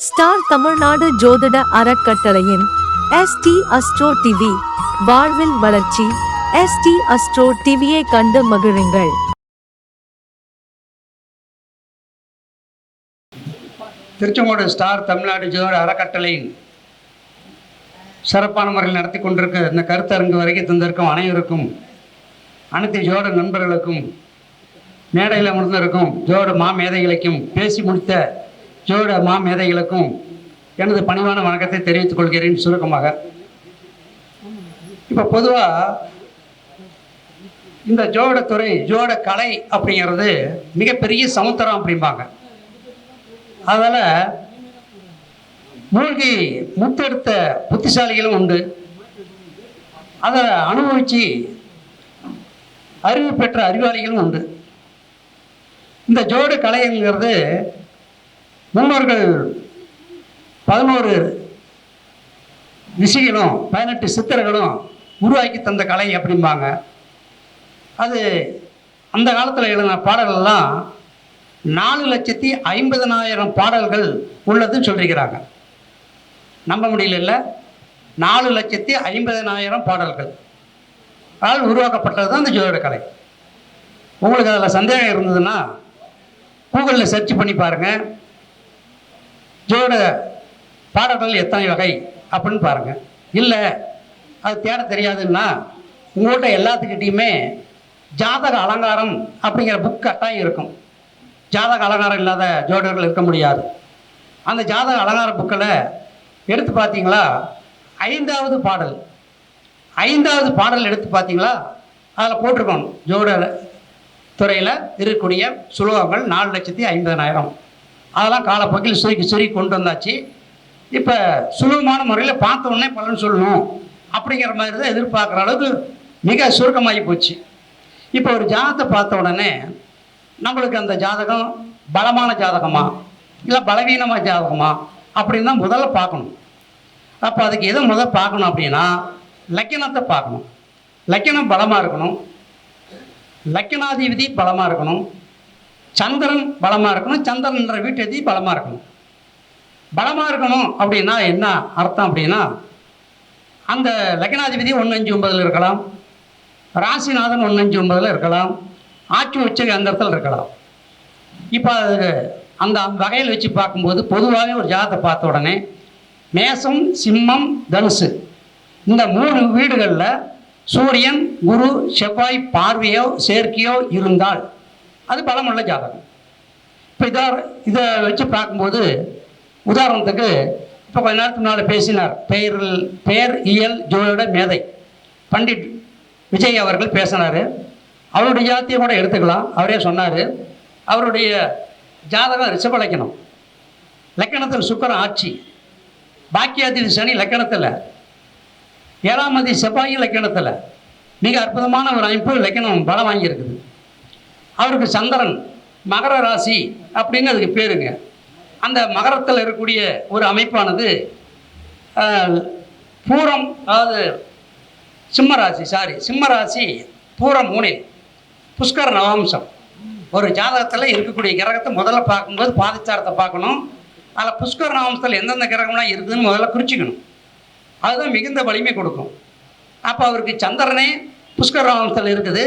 Star Tamil Nadu ஜோதிட அறக்கட்டளையின் ST astro TV வாழ்வில் வளர்ச்சி எஸ்டி அஸ்ட்ரோ டிவியை கண்டு மகிழுங்கள். திருச்செங்கோடு ஸ்டார் தமிழ்நாடு ஜோதிட அறக்கட்டளையின் சிறப்பான முறையில் நடத்தி கொண்டிருக்க இந்த கருத்தரங்கு வரைக்கும் தந்திருக்கும் அனைவருக்கும் அனைத்து ஜோட நண்பர்களுக்கும் மேடையில் அமர்ந்திருக்கும் ஜோட மாமேதைகளுக்கும் பேசி முடித்த ஜோட மா மேதைகளுக்கும் எனது பணிவான வணக்கத்தை தெரிவித்துக் கொள்கிறேன் சுருக்கமாக. இப்போ பொதுவாக இந்த ஜோட துறை ஜோட கலை அப்படிங்கிறது மிகப்பெரிய சமுத்திரம் அப்படிம்பாங்க. அதில் மூழ்கி முத்தெடுத்த புத்திசாலிகளும் உண்டு. அதை அனுபவித்து அறிவு பெற்ற அறிவாளிகளும் உண்டு. இந்த ஜோடு கலைங்கிறது முன்னோர்கள் பதினோரு ரிஷிகளும் பதினெட்டு சித்தர்களும் உருவாக்கி தந்த கலை அப்படிம்பாங்க. அது அந்த காலத்தில் எழுதின பாடல்கள்லாம் நாலு லட்சத்தி ஐம்பதனாயிரம் பாடல்கள் உள்ளதுன்னு சொல்லியிருக்கிறாங்க நம்ப முடியல இல்லை? நாலு லட்சத்தி ஐம்பதனாயிரம் பாடல்கள். ஆல் உருவாக்கப்பட்டது தான் இந்த ஜோதிட கலை. உங்களுக்கு அதில் சந்தேகம் இருந்ததுன்னா கூகுளில் சர்ச் பண்ணி பாருங்கள் ஜோட பாடல்கள் எத்தனை வகை அப்படின்னு பாருங்கள் இல்லை அது தேட தெரியாதுன்னா உங்கள்கிட்ட எல்லாத்துக்கிட்டேயுமே ஜாதக அலங்காரம் அப்படிங்கிற புக் கட்டாயம் இருக்கும். ஜாதக அலங்காரம் இல்லாத ஜோடர்கள் இருக்க முடியாது. அந்த ஜாதக அலங்கார புக்கில் எடுத்து பார்த்தீங்களா ஐந்தாவது பாடல் ஐந்தாவது பாடல் எடுத்து பார்த்தீங்களா அதில் போட்டிருக்கணும். ஜோட துறையில் இருக்கக்கூடிய சுலோகங்கள் நாலு லட்சத்தி ஐம்பதனாயிரம். அதெல்லாம் காலப்போக்கில் சுருக்கி சுருக்கி கொண்டு வந்தாச்சு. இப்போ சுலபமான முறையில் பார்த்த உடனே பலன் சொல்லணும் அப்படிங்கிற மாதிரி தான் எதிர்பார்க்குற அளவுக்கு மிக சுருக்கமாகி போச்சு. இப்போ ஒரு ஜாதகத்தை பார்த்த உடனே நம்மளுக்கு அந்த ஜாதகம் பலமான ஜாதகமா இல்லை பலவீனமான ஜாதகமா அப்படின்னு தான் முதல்ல பார்க்கணும். அப்போ அதுக்கு எதை முதல்ல பார்க்கணும் அப்படின்னா லக்கணத்தை பார்க்கணும். லக்கணம் பலமாக இருக்கணும். லக்கணாதிபதி பலமாக இருக்கணும். சந்திரன் பலமாக இருக்கணும் சந்திரன்ற வீட்டதி பலமாக இருக்கணும். பலமாக இருக்கணும் அப்படின்னா என்ன அர்த்தம் அப்படின்னா அந்த லக்னாதிபதி ஒன்று அஞ்சு ஒன்பதில் இருக்கலாம் ராசிநாதன் ஒன்று அஞ்சு ஒன்பதில் இருக்கலாம் ஆட்சி உச்சகி அந்த இடத்துல இருக்கலாம். இப்போ அது அந்த வகையில் வச்சு பார்க்கும்போது பொதுவாகவே ஒரு ஜாதத்தை பார்த்த உடனே மேசம் சிம்மம் தனுசு இந்த மூணு வீடுகளில் சூரியன் குரு செவ்வாய் பார்வையோ சேர்க்கையோ இருந்தால் அது பலமுள்ள ஜாதகம். இப்போ இதை இதை வச்சு பார்க்கும்போது உதாரணத்துக்கு இப்போ கொஞ்ச நேரத்துக்கு முன்னால் பேசினார் பெயரில் பெயர் இயல் ஜோதிட மேதை. பண்டிட் விஜய் அவர்கள் பேசினார். அவருடைய ஜாத்தியம் கூட எடுத்துக்கலாம். அவரே சொன்னார். அவருடைய ஜாதகம் ரிஷபலக்கணம் லக்கணத்தில் சுக்கரம் ஆட்சி. பாக்கியாதிபதி சனி லக்கணத்தில். ஏழாம் அதி செவ்வாய் லக்கணத்தில். மிக அற்புதமான ஒரு அமைப்பு லக்கணம் பலம் வாங்கியிருக்குது. அவருக்கு சந்திரன் மகர ராசி அப்படின்னு அதுக்கு பேருங்க. அந்த மகரத்தில் இருக்கக்கூடிய ஒரு அமைப்பானது பூரம் அதாவது சிம்மராசி சாரி சிம்மராசி பூரம் மூணில் புஷ்கர நவாம்சம். ஒரு ஜாதகத்தில் இருக்கக்கூடிய கிரகத்தை முதல்ல பார்க்கும்போது பாதிச்சாரத்தை பார்க்கணும். அதில் புஷ்கர நவாம்சத்தில் எந்தெந்த கிரகம்லாம் இருக்குதுன்னு முதல்ல குறிச்சிக்கணும். அதுதான் மிகுந்த வலிமை கொடுக்கும். அப்போ அவருக்கு சந்திரனே புஷ்கர நவாம்சத்தில் இருக்குது.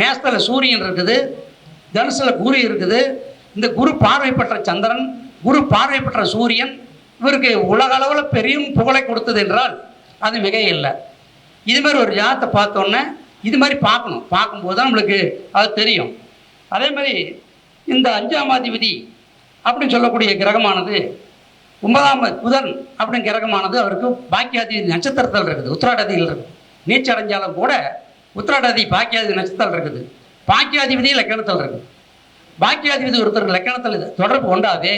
மேசத்தில் சூரியன் இருக்குது தனுசில் குரு இருக்குது இந்த குரு பார்வை பெற்ற சந்திரன் குரு பார்வை பெற்ற சூரியன் இவருக்கு உலக அளவில் பெரிய புகழை கொடுத்தது என்றால் அது மிக இல்லை இது மாதிரி ஒரு ஜாதத்தை பார்த்தோன்னே இது மாதிரி பார்க்கணும். பார்க்கும்போது தான் நம்மளுக்கு அது தெரியும். அதே மாதிரி இந்த அஞ்சாம் அதிபதி அப்படின்னு சொல்லக்கூடிய கிரகமானது ஒன்பதாம் புதன் அப்படின்னு கிரகமானது அவருக்கு பாக்கியாதிபதி நட்சத்திரத்தில் இருக்குது உத்திராடதியில் இருக்குது. நீச்சல் அடைஞ்சாலும் கூட உத்திராடாதி பாக்கியாதி நட்சத்திரம் இருக்குது. பாக்கியாதிபதி லக்கணத்தில் இருக்குது. பாக்கியாதிபதி ஒருத்தர் லக்கணத்தில் இது தொடர்பு கொண்டாவே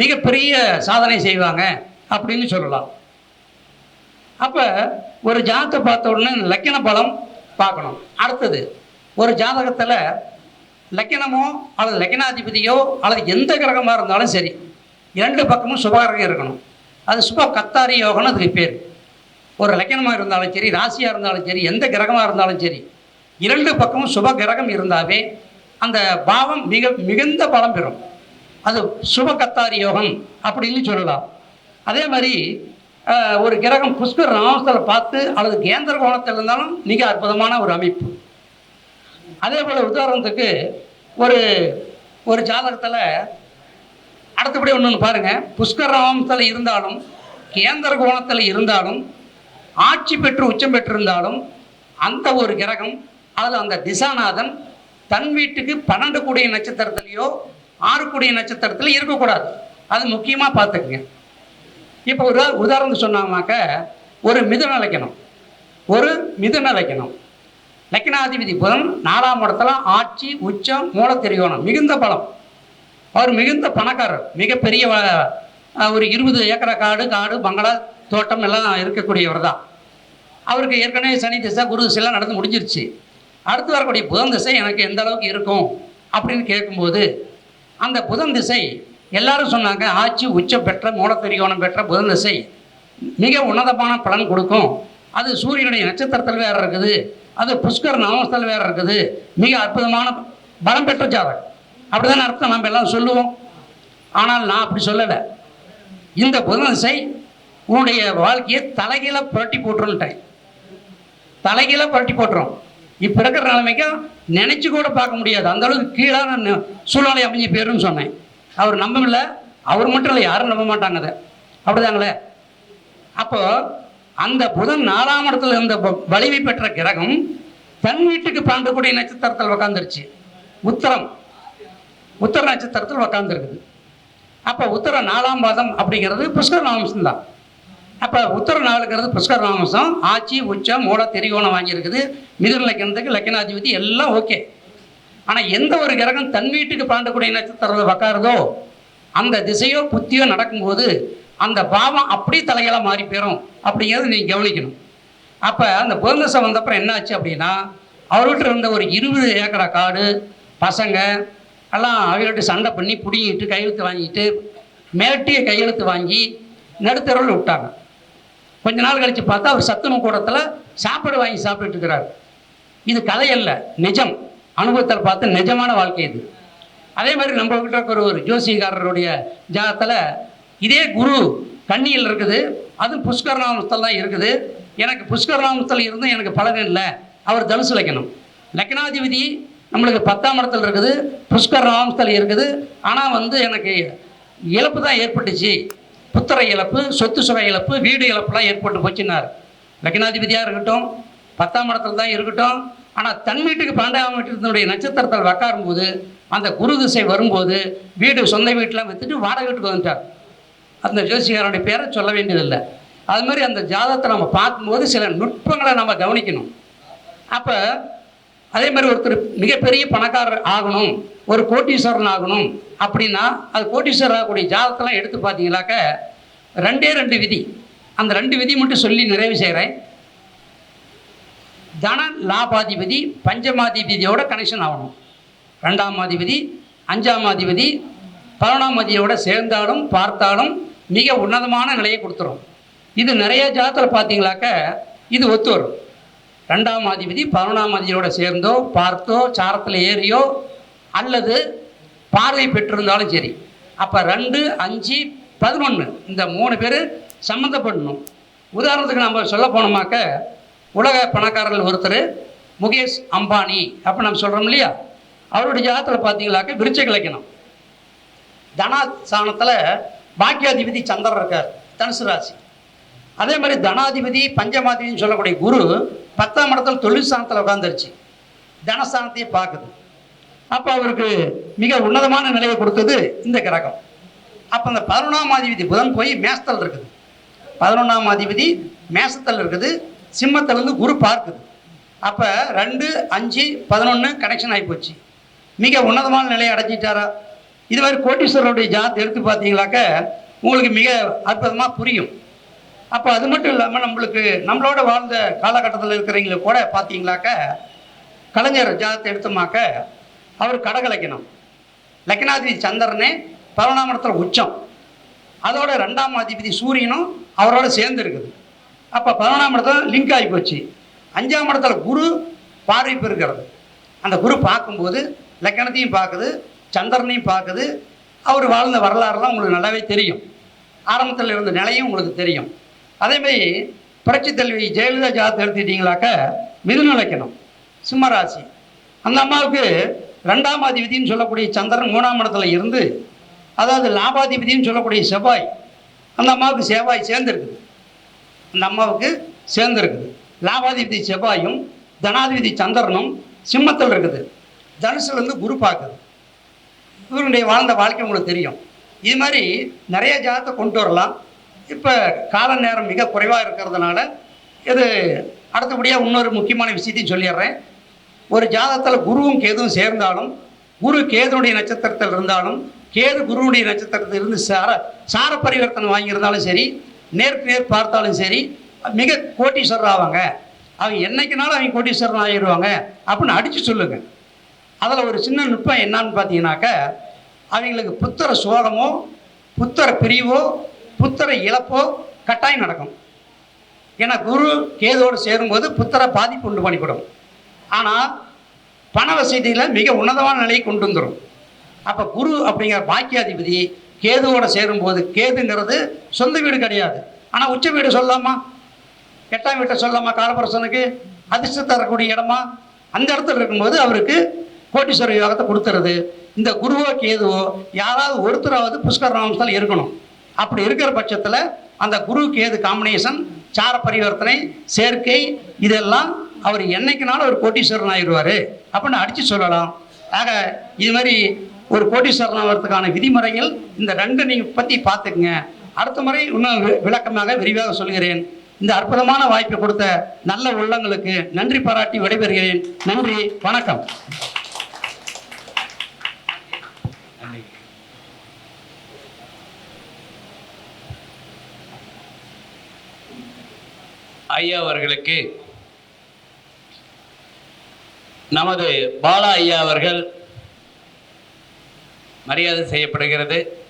மிகப்பெரிய சாதனை செய்வாங்க அப்படின்னு சொல்லலாம். அப்போ ஒரு ஜாதகத்தை பார்த்த உடனே லக்கண பலம் பார்க்கணும். அடுத்தது ஒரு ஜாதகத்தில் லக்கணமோ அல்லது லக்கணாதிபதியோ அல்லது எந்த கிரகமாக இருந்தாலும் சரி இரண்டு பக்கமும் சுபகிரகம் இருக்கணும். அது சுப கத்தாரி யோகம்னு அதுக்கு பேர். ஒரு லக்கணமாக இருந்தாலும் சரி ராசியாக இருந்தாலும் சரி எந்த கிரகமாக இருந்தாலும் சரி இரண்டு பக்கமும் சுப கிரகம் இருந்தாவே அந்த பாவம் மிக மிகுந்த பலம் பெறும். அது சுப கத்தாரி யோகம் அப்படின்னு சொல்லலாம். அதே மாதிரி ஒரு கிரகம் புஷ்கர் நாமத்தில் பார்த்து அல்லது கேந்திர கோணத்தில் இருந்தாலும் மிக அற்புதமான ஒரு அமைப்பு. அதே போல் உதாரணத்துக்கு ஒரு ஒரு ஜாதகத்தில் அடுத்தபடி ஒன்று ஒன்று பாருங்கள் புஷ்கர் ராமத்தில் இருந்தாலும் கேந்திர கோணத்தில் இருந்தாலும் ஆட்சி பெற்று உச்சம் பெற்றிருந்தாலும் அந்த ஒரு கிரகம் அதில் அந்த திசாநாதன் தன் வீட்டுக்கு பன்னெண்டு கூடிய நட்சத்திரத்துலேயோ ஆறு கூடிய நட்சத்திரத்தில் இருக்கக்கூடாது. அது முக்கியமாக பார்த்துக்குங்க. இப்போ ஒரு உதாரணம் சொன்னாமாக்க ஒரு மிதுன லக்கணம். ஒரு மிதுன லக்கணம். லக்கணாதிபதி புதன் நாலாம் இடத்துல ஆட்சி உச்சம் மூலத்திரியோணம் மிகுந்த பலம். அவர் மிகுந்த பணக்காரர் மிகப்பெரிய ஒரு இருபது ஏக்கரை காடு காடு பங்களா தோட்டம் எல்லாம் இருக்கக்கூடியவர் தான். அவருக்கு ஏற்கனவே சனி திசை குரு திசை நடந்து முடிஞ்சிருச்சு. அடுத்து வரக்கூடிய புதன் திசை எனக்கு எந்த அளவுக்கு இருக்கும் அப்படின்னு கேட்கும்போது அந்த புதன் திசை எல்லாரும் சொன்னாங்க ஆட்சி உச்சம் பெற்ற மூலத்திரிகோணம் பெற்ற புதன் திசை. மிக உன்னதமான பலன் கொடுக்கும். அது சூரியனுடைய நட்சத்திரத்தில் வேறு இருக்குது. அது புஷ்கர் நாமஸ்தல் வேறு இருக்குது. மிக அற்புதமான பலம் பெற்ற ஜாதகம். அப்படிதான் அர்த்தம். நம்ம எல்லாம் சொல்லுவோம். ஆனால் நான் அப்படி சொல்லலை. இந்த புதன் திசை உன்னுடைய வாழ்க்கையை தலைகீழ புரட்டி போட்டுருன்ட்டேன். தலைகீழாக புரட்டி போட்டுரும். இப்போ இருக்கிற நிலைமைக்கும் நினச்சி கூட பார்க்க முடியாது. அந்த அளவுக்கு கீழான சூழ்நிலை அமைஞ்சு போயிருன்னு சொன்னேன். அவர் நம்பவில்லை. அவர் மட்டும் இல்லை யாரும் நம்ப மாட்டாங்க அதை. அப்படிதாங்களே? அப்போது அந்த புதன் நாலாம் இடத்துல இருந்த வ- வலிமை பெற்ற கிரகம் தன் வீட்டுக்கு பாண்டக்கூடிய நட்சத்திரத்தில் உக்காந்துருச்சு. உத்தரம். உத்தர நட்சத்திரத்தில் உக்காந்துருக்குது. அப்போ உத்தர நாலாம் பாதம் அப்படிங்கிறது புஷ்கர நாமசம்தான் அப்போ உத்தர நாளுங்கிறது புஷ்கர நாமசம் ஆட்சி உச்சம் மூல திரிகோணம் வாங்கியிருக்குது. மிதுன லக்கணத்துக்கு லக்கணாதிபதி எல்லாம் ஓகே. ஆனால் எந்த ஒரு கிரகம் தன் வீட்டுக்கு பாண்டக்கூடிய நட்சத்திரத்தில் உக்காருதோ அந்த திசையோ புத்தியோ நடக்கும்போது அந்த பாவம் அப்படியே தலையெல்லாம் மாறி போயிடும் அப்படிங்கிறத நீங்கள் கவனிக்கணும். அப்போ அந்த புதந்தசை வந்தப்புறம் என்னாச்சு அப்படின்னா அவர்கிட்ட இருந்த ஒரு இருபது ஏக்கரா காடு பசங்க எல்லாம் அவர்கிட்ட சண்டை பண்ணி பிடிங்கிட்டு கையெழுத்து வாங்கிட்டு மிரட்டிய கையெழுத்து வாங்கி நடுத்தரவில் விட்டாங்க. கொஞ்ச நாள் கழித்து பார்த்தா அவர் சத்துணவு கூடத்தில் சாப்பாடு வாங்கி சாப்பிட்டுட்டு இருக்கிறார். இது கதை அல்ல நிஜம். அனுபவத்தில் பார்த்து நிஜமான வாழ்க்கை இது. அதே மாதிரி நம்ம கிட்ட இருக்கிற ஒரு ஜோசியக்காரருடைய ஜாதத்தில் இதே குரு கன்னியில் இருக்குது அதுவும் புஷ்கரநாமத்தில் தான் இருக்குது. எனக்கு புஷ்கரநாமத்தில் இருந்தும் எனக்கு பலன் இல்லை அவர் தனுசு லக்கணம். லக்னாதிபதி நம்மளுக்கு பத்தாம் இடத்துல இருக்குது புஷ்கரநாமஸ்தல் இருக்குது. ஆனால் வந்து எனக்கு இழப்பு தான் ஏற்பட்டுச்சு. புத்திர இழப்பு சொத்து சுக இழப்பு வீடு இழப்புலாம் ஏற்பட்டு போச்சுன்னார். லக்னாதிபதியாக இருக்கட்டும் பத்தாம் இடத்துல தான் இருக்கட்டும் ஆனால் தன் வீட்டுக்கு பன்னெண்டாம் வீட்டினுடைய நட்சத்திரத்தில் உட்காரும்போது அந்த குரு திசை வரும்போது வீடு சொந்த வீட்டெலாம் விற்றுட்டு வாடகை வீட்டுக்கு வந்துட்டார். அந்த ஜோசிகாரனுடைய பேரை சொல்ல வேண்டியதில்லை. அது மாதிரி அந்த ஜாதகத்தை நம்ம பார்க்கும்போது சில நுட்பங்களை நம்ம கவனிக்கணும். அப்போ அதே மாதிரி ஒருத்தர் மிகப்பெரிய பணக்காரர் ஆகணும் ஒரு கோட்டீஸ்வரன் ஆகணும் அப்படின்னா அது கோட்டீஸ்வரர் ஆகக்கூடிய ஜாதகத்தெல்லாம் எடுத்து பார்த்தீங்களாக்க ரெண்டே ரெண்டு விதி. அந்த ரெண்டு விதி மட்டும் சொல்லி நிறைவு செய்கிறேன் தன லாபாதிபதி பஞ்சமாதிபதியோட கனெக்ஷன் ஆகணும். ரெண்டாம் அதிபதி அஞ்சாம் அதிபதி பதினொன்றாம் அதிபதியோட சேர்ந்தாலும் பார்த்தாலும் மிக உன்னதமான நிலையை கொடுத்துரும். இது நிறைய ஜாதத்தில் பார்த்தீங்களாக்க இது ஒத்து வரும். ரெண்டாம் அதிபதி பதினொன்றாம் அதிபதியோட சேர்ந்தோ பார்த்தோ சாரத்தில் ஏறியோ அல்லது பார்வை பெற்றிருந்தாலும் சரி. அப்போ ரெண்டு அஞ்சு பதினொன்று இந்த மூணு பேர் சம்மந்தப்படணும் உதாரணத்துக்கு நம்ம சொல்ல போனோமாக்க உலக பணக்காரர்கள் ஒருத்தர் முகேஷ் அம்பானி அப்போ நம்ம சொல்கிறோம் இல்லையா? அவருடைய ஜாதத்தில் பார்த்தீங்களாக்க விருச்ச இலக்கணம் தனாஸ்தானத்தில் பாக்கியாதிபதி சந்திரன் இருக்கார் தனுசு ராசி. அதே மாதிரி தனாதிபதி பஞ்சமாதிபதினு சொல்லக்கூடிய குரு பத்தாம் இடத்துல தொழில் ஸ்தானத்தில் உட்காந்துருச்சு தனஸ்தானத்தையே பார்க்குது. அப்போ அவருக்கு மிக உன்னதமான நிலையை கொடுத்தது இந்த கிரகம். அப்போ அந்த பதினொன்றாம் அதிபதி புதன் போய் மேசத்தில் இருக்குது. பதினொன்றாம் அதிபதி மேசத்தில் இருக்குது. சிம்மத்திலேருந்து குரு பார்க்குது. அப்போ ரெண்டு அஞ்சு பதினொன்று கனெக்ஷன் ஆகிப்போச்சு மிக உன்னதமான நிலையை அடைஞ்சிட்டாரா? இது மாதிரி கோட்டீஸ்வரருடைய ஜாத் எடுத்து பார்த்தீங்களாக்க உங்களுக்கு மிக அற்புதமாக புரியும். அப்போ அது மட்டும் இல்லாமல் நம்மளுக்கு நம்மளோட வாழ்ந்த காலகட்டத்தில் இருக்கிறவங்களை கூட பார்த்தீங்களாக்க கலைஞர் ஜாதத்தை எடுத்தோமாக்க அவர் கடகலக்கணம் லக்னாதிபதி சந்திரனே பதினொன்றாம் இடத்துல உச்சம். அதோட ரெண்டாம் அதிபதி சூரியனும் அவரோட சேர்ந்து இருக்குது. அப்போ பதினொன்றாம் இடத்துல லிங்க் ஆகி போச்சு. அஞ்சாம் இடத்துல குரு பார்வை பெறுகிறது. அந்த குரு பார்க்கும்போது லக்கணத்தையும் பார்க்குது சந்திரனையும் பார்க்குது. அவர் வாழ்ந்த வரலாறுலாம் உங்களுக்கு நல்லாவே தெரியும். ஆரம்பத்தில் இருந்த நிலையும் உங்களுக்கு தெரியும். அதேமாதிரி புரட்சி தலைவி ஜெயலலிதா ஜாதகத்தை எடுத்துக்கிட்டீங்களாக்க மிதுன இலக்கணம் சிம்மராசி அந்த அம்மாவுக்கு ரெண்டாம் அதிபதினு சொல்லக்கூடிய சந்திரன் மூணாம் இடத்துல இருந்து அதாவது லாபாதிபதினு சொல்லக்கூடிய செவ்வாய் அந்த அம்மாவுக்கு செவ்வாய் சேர்ந்துருக்குது. அந்த அம்மாவுக்கு சேர்ந்துருக்குது. லாபாதிபதி செவ்வாயும் தனாதிபதி சந்திரனும் சிம்மத்தில் இருக்குது. தனுசுல இருந்து குரு பார்க்குது. இவருடைய வாழ்ந்த வாழ்க்கை உங்களுக்கு தெரியும். இது மாதிரி நிறைய ஜாதத்தை கொண்டு வரலாம். இப்போ கால நேரம் மிக குறைவாக இருக்கிறதுனால இது அடுத்தபடியாக இன்னொரு முக்கியமான விஷயத்தையும் சொல்லிடுறேன். ஒரு ஜாதகத்தில் குருவும் கேதுவும் சேர்ந்தாலும் குரு கேதுனுடைய நட்சத்திரத்தில் இருந்தாலும் கேது குருவுடைய நட்சத்திரத்தில் இருந்து சார சார பரிவர்த்தனை வாங்கியிருந்தாலும் சரி நேருக்கு நேர் பார்த்தாலும் சரி மிக கோட்டீஸ்வரர் ஆவாங்க. அவங்க என்னைக்குனாலும் அவங்க கோட்டீஸ்வரன் ஆகிடுவாங்க அப்படின்னு அடித்து சொல்லுங்கள் அதில் ஒரு சின்ன நுட்பம் என்னன்னு பார்த்தீங்கன்னாக்க அவங்களுக்கு புத்தர சோகமோ புத்தர பிரிவோ புத்திர இழப்போ கட்டாயம் நடக்கும். ஏன்னா குரு கேதோடு சேரும்போது புத்திர பாதிப்பு உண்டு பண்ணிவிடும். ஆனால் பண வசதியில் மிக உன்னதமான நிலையை கொண்டு வந்துடும் அப்போ குரு அப்படிங்கிற பாக்கியாதிபதி கேதுவோட சேரும்போது கேதுங்கிறது சொந்த வீடு கிடையாது. ஆனால் உச்ச வீடு சொல்லலாமா? எட்டாம் வீட்டை சொல்லலாமா காலபரசனுக்கு அதிர்ஷ்டம் தரக்கூடிய இடமா? அந்த இடத்துல இருக்கும்போது அவருக்கு கோட்டீஸ்வர யோகத்தை கொடுத்துறது இந்த குருவோ கேதுவோ யாராவது ஒருத்தராவது புஷ்கர் நாமத்தில் இருக்கணும். அப்படி இருக்கிற பட்சத்தில் அந்த குருவுக்கு ஏது காம்பினேஷன் சார பரிவர்த்தனை சேர்க்கை இதெல்லாம் அவர் என்னைக்குனாலும் ஒரு கோட்டீஸ்வரன் ஆயிடுவார். அப்படின்னு அடித்து சொல்லலாம். ஆக இது மாதிரி ஒரு கோட்டீஸ்வரன் ஆகிறதுக்கான விதிமுறைகள் இந்த ரெண்டு நீங்கள் பற்றி பார்த்துக்குங்க. அடுத்த முறை இன்னும் வி- விளக்கமாக விரிவாக சொல்கிறேன் இந்த அற்புதமான வாய்ப்பை கொடுத்த நல்ல உள்ளங்களுக்கு நன்றி பாராட்டி விடைபெறுகிறேன். நன்றி வணக்கம். ஐயா அவர்களுக்கு. நமது பாலா ஐயா அவர்கள் மரியாதை செய்யப்படுகிறது.